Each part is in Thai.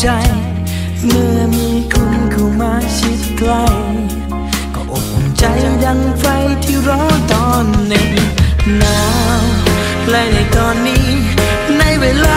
ใจ เมื่อมีคุณเข้ามาชิดใกล้ก็อบอุ่นใจดังไฟที่ร้อนตอนเหน็บหนาวและในตอนนี้ในเวลา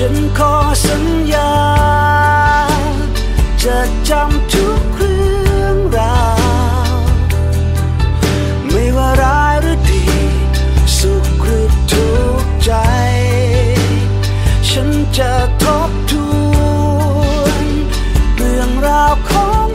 ฉันขอสัญญา จะจำทุกเรื่องราว ไม่ว่าร้ายหรือดี สุขหรือทุกข์ใจ ฉันจะทบทวน เรื่องราวของ